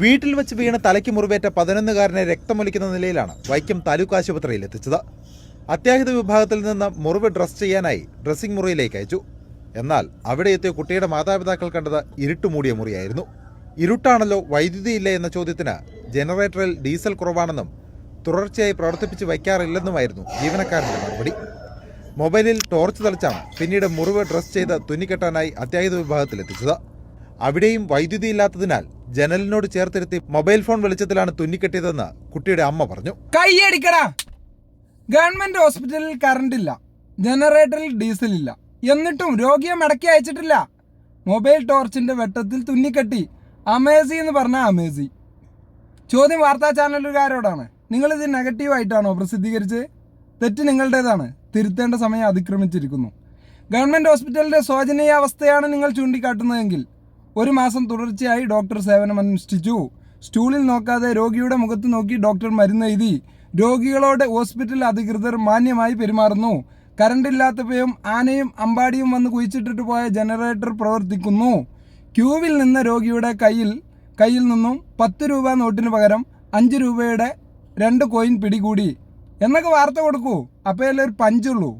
വീട്ടിൽ വെച്ച് വീണ് തലയ്ക്ക് മുറിവേറ്റ പതിനൊന്നുകാരനെ രക്തമൊലിക്കുന്ന നിലയിലാണ് വൈക്കം താലൂക്ക് ആശുപത്രിയിൽ എത്തിച്ചത്. അത്യാഹിത വിഭാഗത്തിൽ നിന്ന് മുറിവ് ഡ്രസ് ചെയ്യാനായി ഡ്രസ്സിംഗ് മുറിയിലേക്ക് അയച്ചു. എന്നാൽ അവിടെ എത്തിയ കുട്ടിയുടെ മാതാപിതാക്കൾ കണ്ടത് ഇരുട്ടുമൂടിയ മുറിയായിരുന്നു. ഇരുട്ടാണല്ലോ വൈദ്യുതിയില്ല എന്ന ചോദ്യത്തിന് ജനറേറ്ററിൽ ഡീസൽ കുറവാണെന്നും തുടർച്ചയായി പ്രവർത്തിപ്പിച്ച് വയ്ക്കാറില്ലെന്നുമായിരുന്നു ജീവനക്കാരന്റെ മറുപടി. മൊബൈലിൽ ടോർച്ച് തെളിച്ചാണ് പിന്നീട് മുറിവ് ഡ്രസ് ചെയ്ത് തുന്നിക്കെട്ടാനായി അത്യാഹിത വിഭാഗത്തിൽ എത്തിച്ചത്. അവിടെയും വൈദ്യുതി ഇല്ലാത്തതിനാൽ ജനലിനോട് ചേർത്തിരുത്തി മൊബൈൽ ഫോൺ വെളിച്ചത്തിലാണ് തുന്നിക്കെട്ടിയതെന്ന് കുട്ടിയുടെ അമ്മ പറഞ്ഞു. കൈയടിക്കടാ. ഗവൺമെന്റ് ഹോസ്പിറ്റലിൽ കറണ്ട് ഇല്ല. ജനറേറ്ററിൽ ഡീസൽ ഇല്ല. എന്നിട്ടും രോഗിയെ മടക്കി അയച്ചിട്ടില്ല. മൊബൈൽ ടോർച്ചിന്റെ വെട്ടത്തിൽ തുന്നിക്കെട്ടി. അമേസി എന്ന് പറഞ്ഞ അമേസി. ചോദ്യം വാർത്താ ചാനലുകാരോടാണ്. നിങ്ങൾ ഇത് നെഗറ്റീവായിട്ടാണോ പ്രസിദ്ധീകരിച്ചത്? തെറ്റ് നിങ്ങളുടേതാണ്. തിരുത്തേണ്ട സമയം അതിക്രമിച്ചിരിക്കുന്നു. ഗവൺമെന്റ് ഹോസ്പിറ്റലിന്റെ ശോചനീയാവസ്ഥയാണ് നിങ്ങൾ ചൂണ്ടിക്കാട്ടുന്നതെങ്കിൽ ഒരു മാസം തുടർച്ചയായി ഡോക്ടർ സേവനം അനുഷ്ഠിച്ചു സ്റ്റൂളിൽ നോക്കാതെ രോഗിയുടെ മുഖത്ത് നോക്കി ഡോക്ടർ മരുന്ന് എഴുതി. രോഗികളോട് ഹോസ്പിറ്റൽ അധികൃതർ മാന്യമായി പെരുമാറുന്നു. കറണ്ടില്ലാത്തപ്പോഴും ആനയും അമ്പാടിയും വന്ന് കുഴിച്ചിട്ടിട്ട് പോയ ജനറേറ്റർ പ്രവർത്തിക്കുന്നു. ക്യൂവിൽ നിന്ന രോഗിയുടെ കയ്യിൽ കയ്യിൽ നിന്നും പത്ത് രൂപ നോട്ടിന് പകരം അഞ്ച് രൂപയുടെ രണ്ട് കോയിൻ പിടികൂടി. എന്നൊക്കെ വാർത്ത കൊടുക്കൂ. അപ്പോൾ ഒരു പഞ്ചുള്ളൂ.